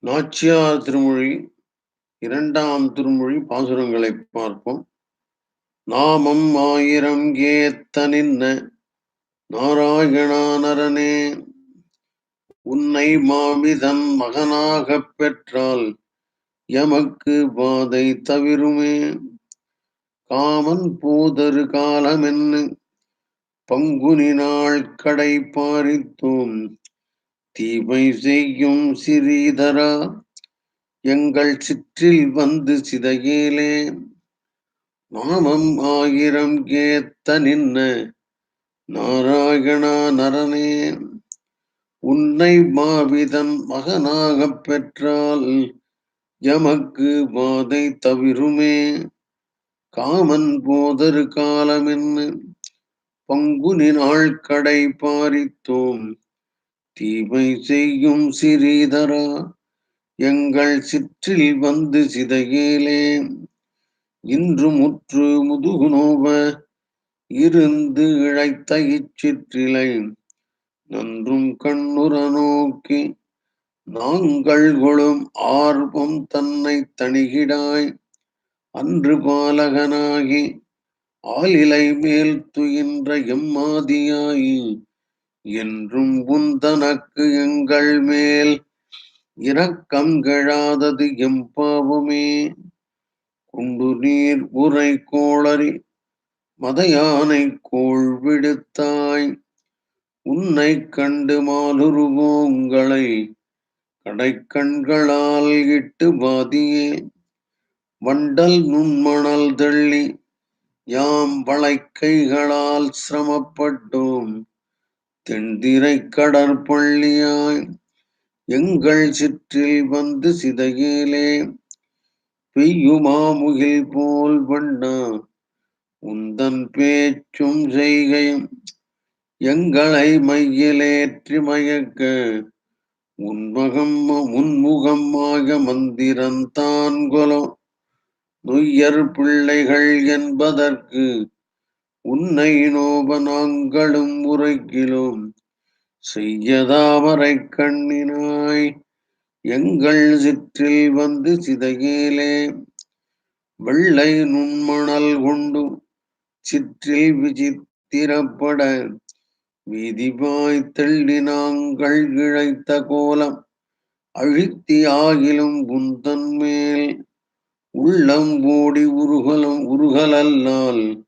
நாச்சியார் திருமொழி இரண்டாம் திருமொழி பாசுரங்களைப் பார்ப்போம். நாமம் ஆயிரம் ஏத்த நின்ன நாராயணா நரனே உன்னை மாமிதன் மகனாகப் பெற்றால் எமக்கு பாதை தவிருமே. காமன் பூதரு காலமென்னு பங்குனி நாள் கடை பாரித்தோம். தீமை செய்யும் சிறீதரா எங்கள் சிற்றில் வந்து சிதையிலே. நாமம் ஆயிரம் கேத்த நின்ன நாராயணா நரனே உன்னை மாவிதன் மகனாகப் பெற்றால் எமக்கு பாதை தவிருமே. காமன் போதரு காலமென்னு பங்குனி நாள் கடை பாரித்தோம். தீமை செய்யும் சிறீதரா எங்கள் சிற்றில் வந்து சிதையேலே. இன்று முற்று முதுகு நோவ இருந்து இழைத்த இச்சிற்றிலை நன்றும் கண்ணுற நோக்கி நாங்கள் கொளும் ஆர்வம் தன்னை தணிகிடாய் அன்று பாலகனாகி ஆலிலை மேல் துயின்ற எம்மாதியாயி என்றும் உந்தனக்கு எங்கள் மேல் இரக்கம் கெழாதது எம்பாவமே குண்டு நீர் உரை கோளறி மதையானை கோள் விடுத்தாய். உன்னை கண்டு மாலுருவோங்களை கடைக்கண்களால் இட்டு பாதியே வண்டல் நுண்மணல் தள்ளி யாம் வளைக்கைகளால் சிரமப்பட்டோம். தென்திரை கடற்பள்ளியாய் எங்கள் சிற்றில் வந்து சிதையிலே பெய்யுமாமுகில் போல் வண்ணா உந்தன் பேச்சும் செய்கையும் எங்களை மையிலேற்றி மயக்க உன்மகம் உன்முகமாக மந்திரந்தான் கொலோ. நொய்யர் பிள்ளைகள் என்பதற்கு உன்னை நோப நாங்களும் உரைக்கிலும். செய்யதாவரை கண்ணினாய். எங்கள் சிற்றில் வந்து சிதையிலே. வெள்ளை நுண்மணல் கொண்டு சிற்றில் விசித்திரப்பட. வீதிபாய் தள்ளி நாங்கள் இழைத்த கோலம். அழித்தி ஆகிலும் குந்தன் மேல். உள்ளம் ஓடி உருகலும் உருகலல்லால்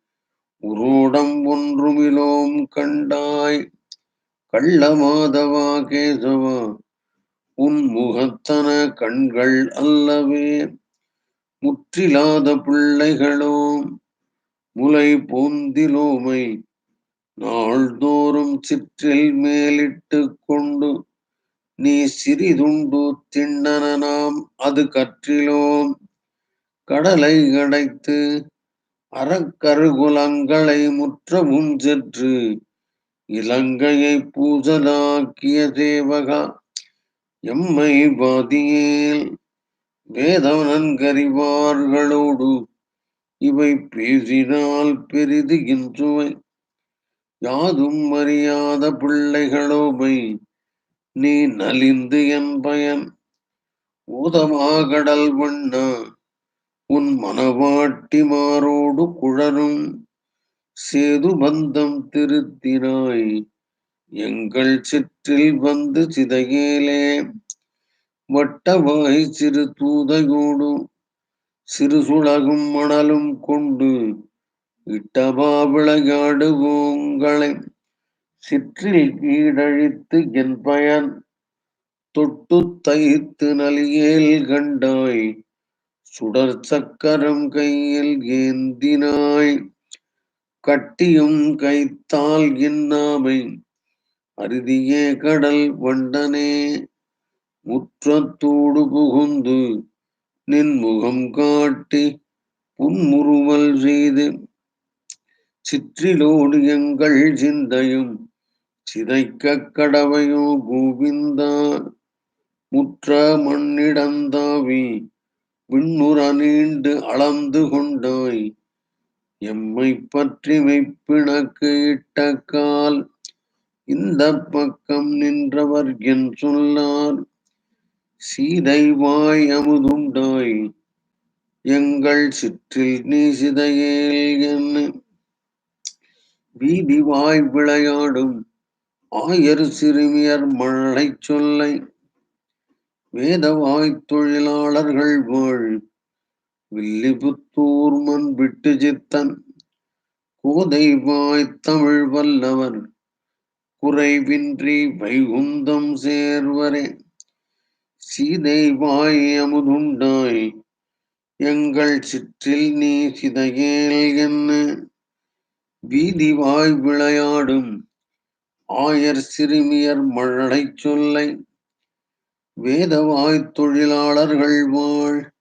உரோடம் ஒன்றுமிலோம் கண்டாய். கள்ள மாதவா கேசவா உன் முகத்தன கண்கள் அல்லவே. முற்றிலாத பிள்ளைகளோம் முலை போந்திலோமை நாள்தோறும் சிற்றில் மேலிட்டு கொண்டு நீ சிறிதுண்டு திண்ணன நாம் அது கற்றிலோம். கடலை அடைத்து அறக்கருகுலங்களை முற்றவும் சென்று இலங்கையை பூசலாக்கிய தேவகா எம்மை பாதியேல் வேதவனன்கறிவார்களோடு இவை பேசினால் பெரிது இன்றுவை யாதும் அறியாத பிள்ளைகளோமை நீ நலிந்து என் பயன். ஊதமாகடல் வண்ணா உன் மனவாட்டிமாரோடு குழரும் சேது பந்தம் திருத்தினாய். எங்கள் சிற்றில் வந்து சிதையேலே வட்டவாய் சிறு தூதையோடு சிறு சுழகும் மணலும் கொண்டு இட்டபா விளையாடுவோங்களை சிற்றில் கீழழித்து என் பயன் தொட்டு தைத்து நலியேல் கண்டாய். சுடர் சக்கரம் கையில் ஏந்தினாய். கட்டியும் கைத்தால் இன்னாமை அருதியே கடல் வண்டனே முற்றத்தோடு புகுந்து நின் முகம் காட்டி புன்முறுவல் செய்து சிற்றிலோடு எங்கள் சிந்தையும் சிதைக்க கடவையோ கோவிந்தா முற்ற மண்ணிடந்தாவி விண்ணுற நீண்டு அளந்து கொண்டாய் எம்மை பற்றி வைப்பிணக்கு இட்ட கால் இந்த பக்கம் நின்றவர் என் சொல்லால் சீதை வாய் அமுதுண்டாய் எங்கள் சிற்றில் நீ சிதையேல் என்ன வீதிவாய் விளையாடும் ஆயர் சிறுமியர் மழை சொல்லை வேதவாய்த் தொழிலாளர்கள் வாழ் வில்லிபுத்தூர் மண் விட்டு சித்தன் கோதைவாய் தமிழ் வல்லவர் குறைவின்றி வைகுந்தம் சேர்வரே. சீதை வாய் அமுதுண்டாய் எங்கள் சிற்றில் நீ சிதையேல் என்ன? வீதி வாய் விளையாடும் ஆயர் சிறுமியர் மழலை சொல்லை வேதவாய்த் தொழிலாளர்கள் வாழ்.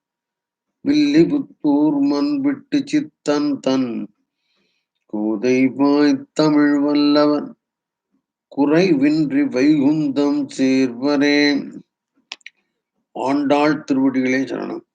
வில்லிபுத்தூர் மண்பிட்டு சித்தன் தன். கோதைவாய் தமிழ் வல்லவன் குறைவின்றி வைகுந்தம் சேர்வரே. ஆண்டாள் திருவடிகளே சரணம்.